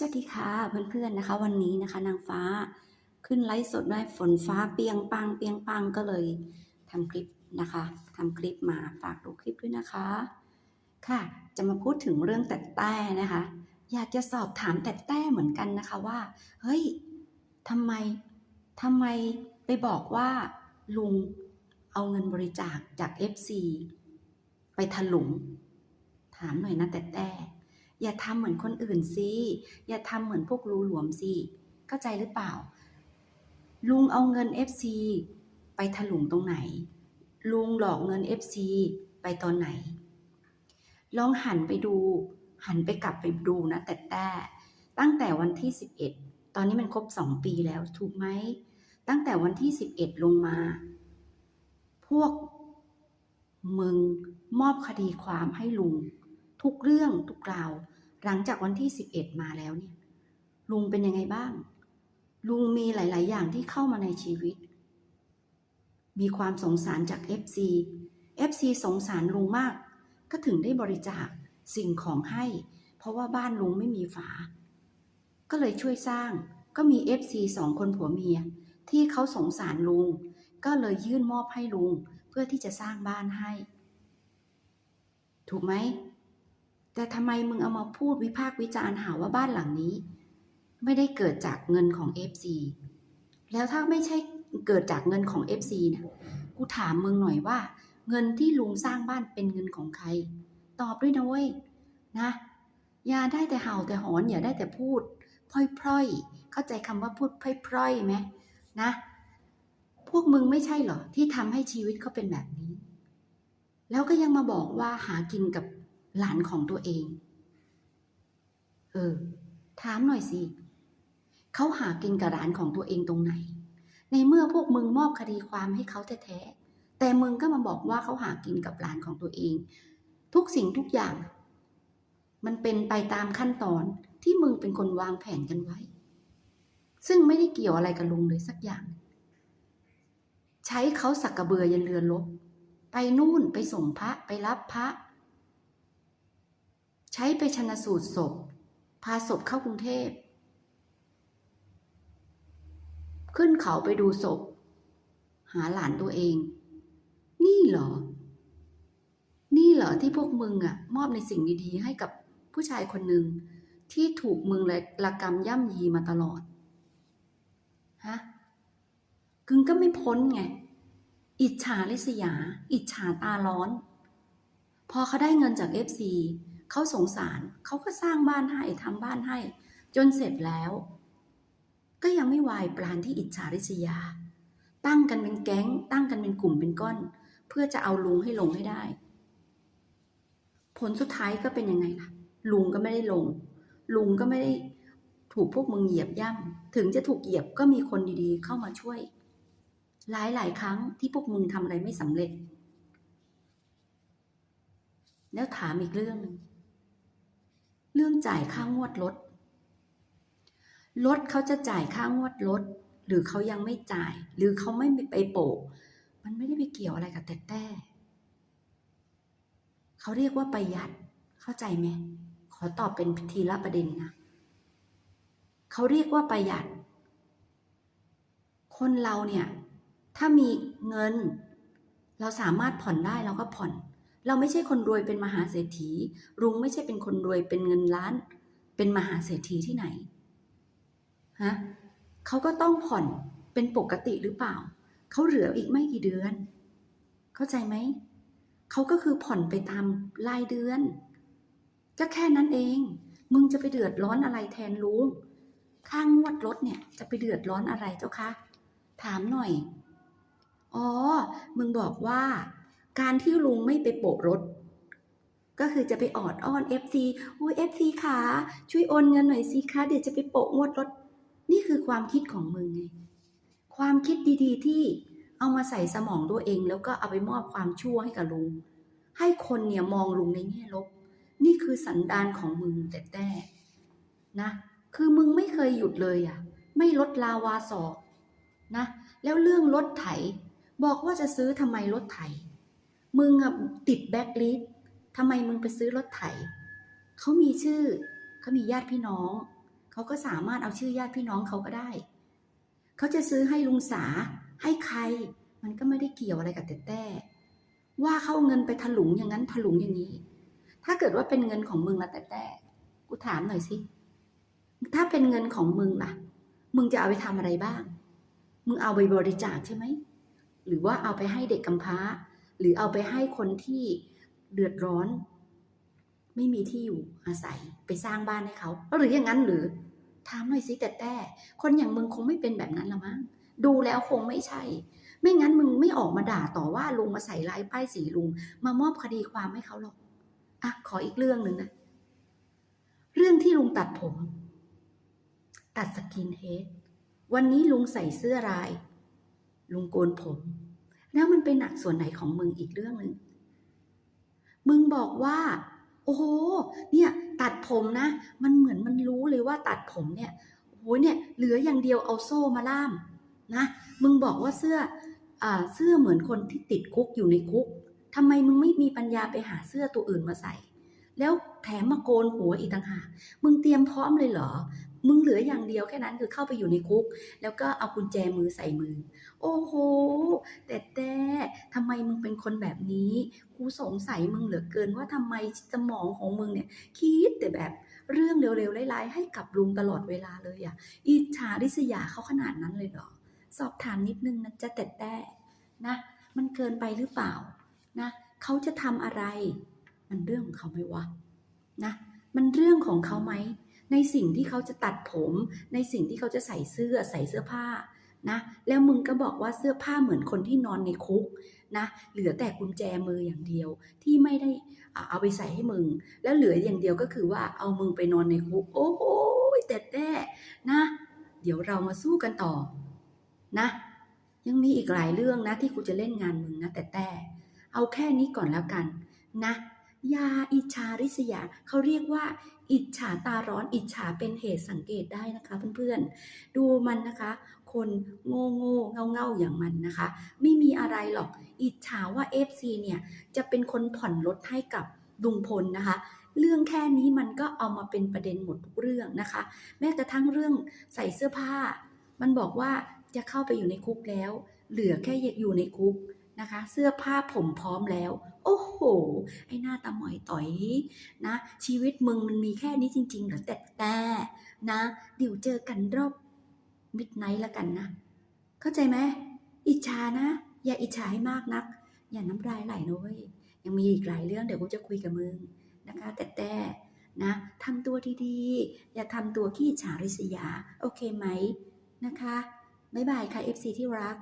สวัสดีค่ะเพื่อนๆนะคะ วันนี้นะคะนางฟ้าขึ้นไลฟ์สดด้วยฝนฟ้าเปียงปังเปียงปังก็เลยทำคลิปนะคะทำคลิปมาฝากดูคลิปด้วยนะคะ ค่ะ จะมาพูดถึงเรื่องแต่แต้นะคะ อยากจะสอบถามแต่แต้เหมือนกันนะคะว่า เฮ้ยทำไมทำไมไปบอกว่าลุงเอาเงินบริจาคจาก FC ไปถลุงถามหน่อยนะแต่แต้ อย่าทำเหมือนคนอื่นสิอย่าทำเหมือนพวกรูหลวมสิเข้าใจหรือเปล่า ลุงเอาเงิน FC ไปถลุงตรงไหน ลุงหลอกเงิน FC ไปตอนไหน ลองหันไปดู หันไปกลับไปดูนะแต่แต่ ตั้งแต่วันที่ 11 ตอนนี้มันครบ 2 ปีแล้วถูกไหม ตั้งแต่วันที่ 11 ลงมา พวกมึงมอบคดีความให้ลุง ทุกเรื่องทุกราว หลังจากวันที่ 11 มาแล้วเนี่ย ลุงเป็นยังไงบ้าง ลุงมีหลาย ๆ อย่างที่เข้ามาในชีวิต มีความสงสารจาก FC FC สงสารลุงมาก ก็ถึงได้บริจาคสิ่งของให้ เพราะว่าบ้านลุงไม่มีฝา ก็เลยช่วยสร้าง ก็มี FC สองคนผัวเมีย ที่เขาสงสารลุง ก็เลยยื่นมอบให้ลุง เพื่อที่จะสร้างบ้านให้ ถูกไหม แต่ทำไมมึงเอามาพูดวิพากษ์วิจารณ์หาว่าบ้านหลังนี้ ไม่ได้เกิดจากเงินของ FC แล้วถ้าไม่ใช่เกิดจากเงินของ FC เนี่ยกูถามมึงหน่อยว่า เงินที่ลุงสร้างบ้านเป็นเงินของใคร ตอบด้วยนะเว้ยนะอย่าได้แต่เห่าแต่หอนอย่าได้แต่พูด พร่อยๆ เข้าใจคำว่าพูดพร่อยๆไหมนะ พวกมึงไม่ใช่เหรอที่ทำให้ชีวิตเขาเป็นแบบนี้ แล้วก็ยังมาบอกว่าหากินกับ หลานของตัวเอง เออ ถามหน่อยสิเขาหากินกับหลานของตัวเองตรงไหน ในเมื่อพวกมึงมอบคดีความให้เขาแท้ๆแต่มึงก็มาบอกว่าเขาหากินกับหลานของตัวเอง ทุกสิ่งทุกอย่าง มันเป็นไปตามขั้นตอนที่มึงเป็นคนวางแผนกันไว้ ซึ่งไม่ได้เกี่ยวอะไรกับลุงเลยสักอย่าง ใช้เขาสักกระเบือยันเรือลบไปนู่นไปส่งพระไปรับพระ ช้ไปชนะสูตรศพ พาศพเข้ากรุงเทพ ขึ้นเขาไปดูศพ หาหลานตัวเอง นี่เหรอ นี่เหรอที่พวกมึงอะมอบในสิ่งดีๆให้กับผู้ชายคนหนึ่งที่ถูกมึงละกรรมย่ำยีมาตลอด ฮะกึงก็ไม่พ้นไง อิจฉาริษยา อิจฉาตาร้อน พอเขาได้เงินจากเอฟซี เขาสงสารเขาก็สร้างบ้านให้ทำบ้านให้ จนเสร็จแล้ว ก็ยังไม่วายปรานที่อิจฉาริษยา ตั้งกันเป็นแก๊ง ตั้งกันเป็นกลุ่มเป็นก้อน เพื่อจะเอาลุงให้ลงให้ได้ ผลสุดท้ายก็เป็นยังไงล่ะ ลุงก็ไม่ได้ลง ลุงก็ไม่ได้ถูกพวกมึงเหยียบย่ำถึงจะถูกเหยียบก็มีคนดีๆ เข้ามาช่วย หลายหลายๆครั้งที่พวกมึงทำอะไรไม่สำเร็จ แล้วถามอีกเรื่องหนึ่ง เรื่องจ่ายค่างวดรถรถเขาจะจ่ายค่างวดรถหรือเขายังไม่จ่าย หรือเขาไม่ไปโปะมันไม่ได้ไปเกี่ยวอะไรกับแต่แต่เขาเรียกว่าประหยัดเข้าใจไหมขอตอบเป็นทีละประเด็นนะเขาเรียกว่าประหยัด คนเราเนี่ย ถ้ามีเงิน เราสามารถผ่อนได้เราก็ผ่อน เราไม่ใช่คนรวยเป็นมหาเศรษฐีลุงไม่ใช่เป็นคนรวยเป็นเงินล้าน เป็นมหาเศรษฐีที่ไหนฮะเขาก็ต้องผ่อนเป็นปกติหรือเปล่า เขาเหลืออีกไม่กี่เดือน เข้าใจไหม เขาก็คือผ่อนไปตามรายเดือน ก็แค่นั้นเอง มึงจะไปเดือดร้อนอะไรแทนลุงค่างงวดรถเนี่ยจะไปเดือดร้อนอะไรเจ้าคะ ถามหน่อย อ๋อ มึงบอกว่า การที่ลุงไม่ไปโปะรถ ก็คือจะไปออดอ้อน FC โอ้ย FC ขาช่วยโอนเงินหน่อยสิคะเดี๋ยวจะไปโปะงวดรถ นี่คือความคิดของมึงไงความคิดดีๆ ที่เอามาใส่สมองตัวเอง แล้วก็เอาไปมอบความชั่วให้กับลุง ให้คนเนี่ยมองลุงในแง่ลบ นี่คือสันดานของมึงแต่แต่นะ คือมึงไม่เคยหยุดเลยอะ ไม่ลดลาวาศอกนะ แล้วเรื่องรถไถ บอกว่าจะซื้อทำไมรถไถ มึงอะติดแบ็คลิสทำไมมึงไปซื้อรถไถ เขามีชื่อ เขามีญาติพี่น้อง เขาก็สามารถเอาชื่อญาติพี่น้องเขาก็ได้ เขาจะซื้อให้ลุงสา ให้ใคร มันก็ไม่ได้เกี่ยวอะไรกับแต่แต่ ว่าเข้าเงินไปถลุงอย่างนั้นถลุงอย่างนี้ ถ้าเกิดว่าเป็นเงินของมึงละแต่แต่กูถามหน่อยสิ ถ้าเป็นเงินของมึงล่ะ มึงจะเอาไปทำอะไรบ้าง มึงเอาไปบริจาคใช่ไหม หรือว่าเอาไปให้เด็กกำพร้า หรือเอาไปให้คนที่เดือดร้อน ไม่มีที่อยู่อาศัยไปสร้างบ้านให้เขาหรืออย่างนั้นหรือถามหน่อยสิแต่แต่ คนอย่างมึงคงไม่เป็นแบบนั้นละมั้งดูแล้วคงไม่ใช่ ไม่งั้นมึงไม่ออกมาด่าต่อว่าลุงมาใส่ร้ายป้ายสีลุง มามอบคดีความให้เขาหรอกอะขออีกเรื่องหนึ่งนะ เรื่องที่ลุงตัดผม ตัดสกินเฮดวันนี้ลุงใส่เสื้อลาย ลุงโกนผม แล้วมันเป็นหนักส่วนไหนของมึงอีกเรื่องหนึ่งมึงบอกว่า โอ้โห เนี่ย ตัดผมนะ มันเหมือนมันรู้เลยว่าตัดผมเนี่ยโอ้โหเนี่ย เหลืออย่างเดียวเอาโซ่มาล่าม นะ มึงบอกว่าเสื้ออ่าเสื้อเหมือนคนที่ติดคุกอยู่ในคุกทำไมมึงไม่มีปัญญาไปหาเสื้อตัวอื่นมาใส่ แล้วแถมมาโกนหัวอีกต่างหาก มึงเตรียมพร้อมเลยเหรอ มึงเหลืออย่างเดียวแค่นั้นคือเข้าไปอยู่ในคุก แล้วก็เอากุญแจมือใส่มือ โอ้โห แต่แต่ทำไมมึงเป็นคนแบบนี้กูสงสัยมึงเหลือเกินว่าทำไมสมองของมึงเนี่ย คิดแต่แบบเรื่องเร็วๆร้ๆให้กับลุงตลอดเวลาเลยอะอิจฉาริษยาเขาขนาดนั้นเลยเหรอสอบถามนิดนึงนะจะแต่แต่นะ มันเกินไปหรือเปล่านะเขาจะทำอะไร มันเรื่องของเขาไหมวะนะมันเรื่องของเขาไหม ในสิ่งที่เขาจะตัดผม ในสิ่งที่เขาจะใส่เสื้อใส่เสื้อผ้านะแล้วมึงก็บอกว่าเสื้อผ้าเหมือนคนที่นอนในคุกนะเหลือแต่กุญแจมืออย่างเดียวที่ไม่ได้อ่าเอาไปใส่ให้มึง แล้วเหลืออย่างเดียวก็คือว่าเอามึงไปนอนในคุก โอ้โหแต่แต่นะ เดี๋ยวเรามาสู้กันต่อนะ ยังมีอีกหลายเรื่องนะที่กูจะเล่นงานมึงนะแต่แต่เอาแค่นี้ก่อนแล้วกันนะ ยาอิจฉาริษยาเขาเรียกว่า อิจฉาตาร้อน อิจฉาเป็นเหตุสังเกตได้นะคะเพื่อนๆ ดูมันนะคะ คนโง่โง่เงาเงาๆอย่างมันนะคะ ไม่มีอะไรหรอก อิจฉาว่า FC เนี่ยจะเป็นคนผ่อนรถให้กับลุงพลนะคะ เรื่องแค่นี้มันก็เอามาเป็นประเด็นหมดทุกเรื่องนะคะ แม้กระทั่งเรื่องใส่เสื้อผ้า มันบอกว่าจะเข้าไปอยู่ในคุกแล้ว เหลือแค่อยู่ในคุก นะคะ เสื้อผ้าผมพร้อมแล้ว โอ้โห ไอ้หน้าตาหมอยต่อยนะ ชีวิตมึงมันมีแค่นี้จริงๆเหรอแต่แต่นะเดี๋ยวเจอกันรอบมิดไนท์ละกันนะ เข้าใจไหมอิจฉานะ อย่าอิจฉาให้มากนัก อย่าน้ำลายไหลนะเว้ยยังมีอีกหลายเรื่องเดี๋ยวกูจะคุยกับมึงนะคะ แต่แต่นะทำตัวดีๆ อย่าทำตัวขี้อิจฉาริษยา โอเคไหมนะคะ บ๊ายบายค่ะ FC ที่รัก